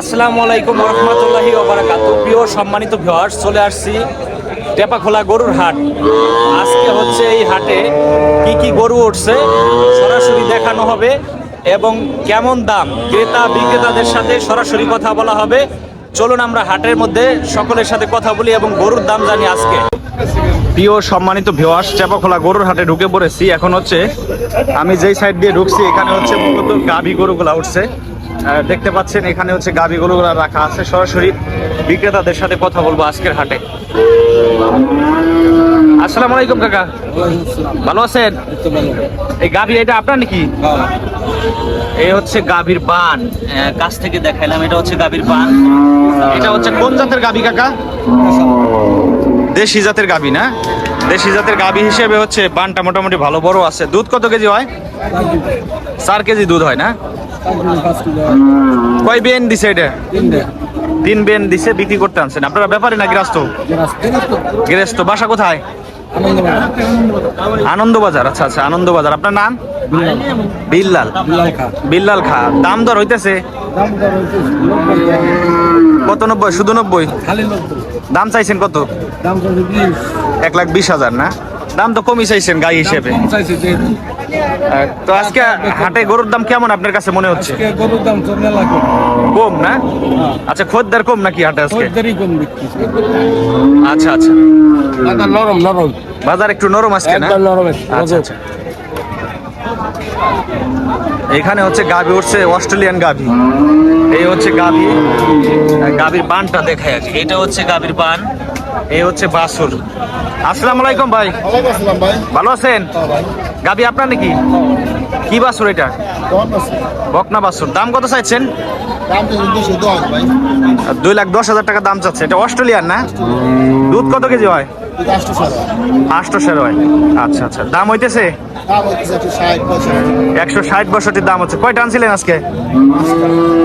আসসালামু আলাইকুম রহমতুল্লাহি ওবারাকাত প্রিয় সম্মানিত ভিউয়ার্স, চলে আসছি টেপাখোলা গরুর হাট। আজকে হচ্ছে এই হাটে কি কি গরু উঠছে, সরাসরি দেখানো হবে এবং কেমন দাম, ক্রেতা বিক্রেতাদের সাথে সরাসরি কথা বলা হবে। চলুন আমরা হাটের মধ্যে সকলের সাথে কথা বলি এবং গরুর দাম জানি আজকে। প্রিয় সম্মানিত ভিওয়ার্স চাপাখোলা গরুর হাটে ঢুকে পড়েছি। এখন হচ্ছে আমি যেই সাইড দিয়ে ঢুকছি, এখানে হচ্ছে মূলত গাভী গরুগুলা উঠছে। দেখতে পাচ্ছেন এখানে হচ্ছে গাভী গরুগুলা রাখা আছে। সরাসরি বিক্রেতাদের সাথে কথা বলব আজকের হাটে। আসসালামু আলাইকুম কাকা। ভালো আছেন? এই গাভী এটা আপনার নাকি? এই হচ্ছে গাভীর আহ, কাছ থেকে দেখাইলাম এটা হচ্ছে গাভীর পান এটা হচ্ছে কোন জাতের গাভী কাকা? দেশি জাতের গাভী না? দেশি জাতের গাভী হিসেবে হচ্ছে পানটা মোটামুটি ভালো বড় আছে। দুধ কত কেজি হয়? চার কেজি দুধ হয় না? কয় বেন দিছে এটা? তিন বেন দিছে, বিক্রি করতে আনছেন। আপনারা ব্যাপারে না গৃহস্থ? গৃহস্থ, বাসা কোথায়? আনন্দবাজার আচ্ছা আচ্ছা আনন্দবাজার। আপনার নাম? বিল্লাল। বিল্লাল খা। দাম দর হইতেছে? কত নব্বই? শুধু নব্বই? দাম চাইছেন কত? এক লাখ বিশ হাজার, না? দাম তো কমই চাইছেন গাই হিসেবে। তো আজকে হাটে গরুর দাম কেমন আপনার কাছে মনে হচ্ছে? গরুর দাম কম। কম না? আচ্ছা খদ্দের কম নাকি হাটে আজকে? কম আচ্ছা আচ্ছা। নরম নরম। বাজার একটু নরম আজকে না? নরম আচ্ছা আচ্ছা। এখানে হচ্ছে গাভি উঠছে অস্ট্রেলিয়ান গাভি এই হচ্ছে গাভি গাভীর বানটা দেখায় আগে এটা হচ্ছে গাভীর বান এই হচ্ছে বাসুর। আসসালামু আলাইকুম ভাই। ওয়ালাইকুম ভাই। ভালো আছেন? গাভি আপনার নাকি? কি বাসুর এটা? বকনা বাসুর। দাম কত চাইছেন? দুই লাখ দশ হাজার টাকা দাম চাচ্ছে। এটা অস্ট্রেলিয়ান না? দুধ কত কেজি হয়? আটশো হয় আচ্ছা আচ্ছা। দাম হইতেছে? একশো ষাট দাম হচ্ছে। কয়টা আনছিলেন আজকে?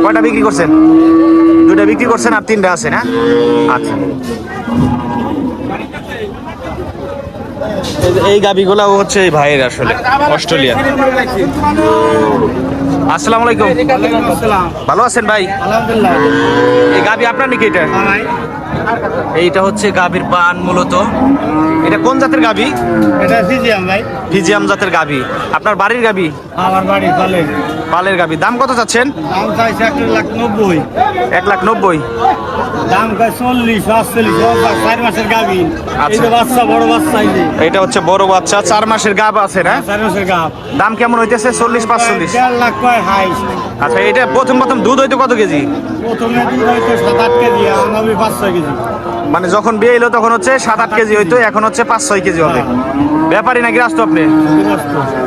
কয়টা বিক্রি করছেন? দুটা বিক্রি করছেন আর তিনটা আছে না আচ্ছা। এই গাবিগুলা হচ্ছে এই ভাইয়ের আসলে অস্ট্রেলিয়া আসসালামু আলাইকুম। ভালো আছেন ভাই? আলহামদুলিল্লাহ। এই গাবি আপনার নাকি এটা? এইটা হচ্ছে গাবির পান মূলত। এটা কোন জাতের গাবি এটা ফিজিয়াম ভাই। ফিজিয়াম জাতের গাবি আপনার বাড়ির গাবি আমার বাড়ি পালে পালের গাবি দাম কত চাচ্ছেন? দাম চাইছে এক লাখ নব্বই। এক লাখ নব্বই। দাম চল্লিশ পাঁচচল্লিশ চার মাসের গাভি। আচ্ছা। বাচ্চা বড় বাচ্চা এটা হচ্ছে বড় বাচ্চা চার মাসের গাব আছে না? চার মাসের গাভ। দাম কেমন হইতেছে? চল্লিশ পাঁচচল্লিশ? দেড় লাখ হাই আচ্ছা এটা প্রথম প্রথম দুধ হইতো কত কেজি? প্রথমে দুধ হয়তো সাত আট কেজি আর নবী পাঁচ ছয় কেজি। মানে যখন বিয়ে এলো তখন হচ্ছে সাত আট কেজি হইতো এখন হচ্ছে পাঁচ ছয় কেজি হবে। ব্যাপারই নাকি রাস্ত আপনি?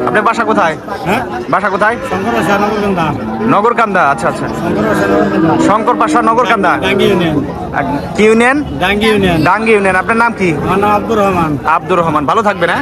আপনার বাসা কোথায়? হ্যাঁ? বাসা কোথায়? দাম নগরকান্দা। আচ্ছা আচ্ছা। শঙ্কর পাশা নগরকান্দা? ডাঙ্গি ইউনিয়ন। কি union? Dangi union. Dangi union. আপনার নাম কি? আব্দুর রহমান। আব্দুর রহমান। ভালো থাকবে না